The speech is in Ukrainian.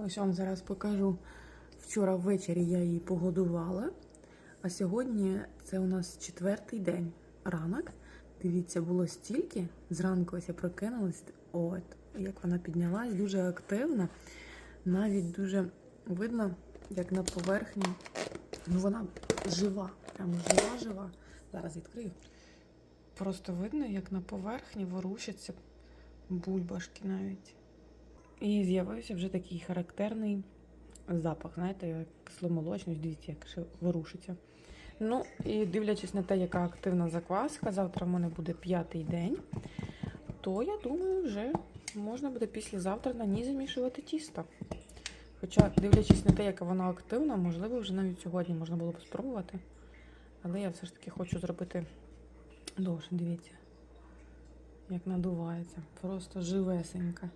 Ось вам зараз покажу. Вчора ввечері я її погодувала, а сьогодні це у нас четвертий день ранок. Дивіться, було стільки. Зранку ось я прокинулась. От, як вона піднялась, дуже активна. Навіть дуже видно, як на поверхні. Ну, вона жива, прям жива-жива. Зараз відкрию. Просто видно, як на поверхні ворушаться бульбашки навіть. І з'явився вже такий характерний запах, знаєте, кисломолочність, дивіться, як ще ворушиться. Ну, і дивлячись на те, яка активна закваска, завтра в мене буде п'ятий день, то я думаю, вже можна буде післязавтра на ній замішувати тісто. Хоча, дивлячись на те, яка вона активна, можливо, вже навіть сьогодні можна було б спробувати. Але я все ж таки хочу зробити довше, дивіться, як надувається. Просто живесенька.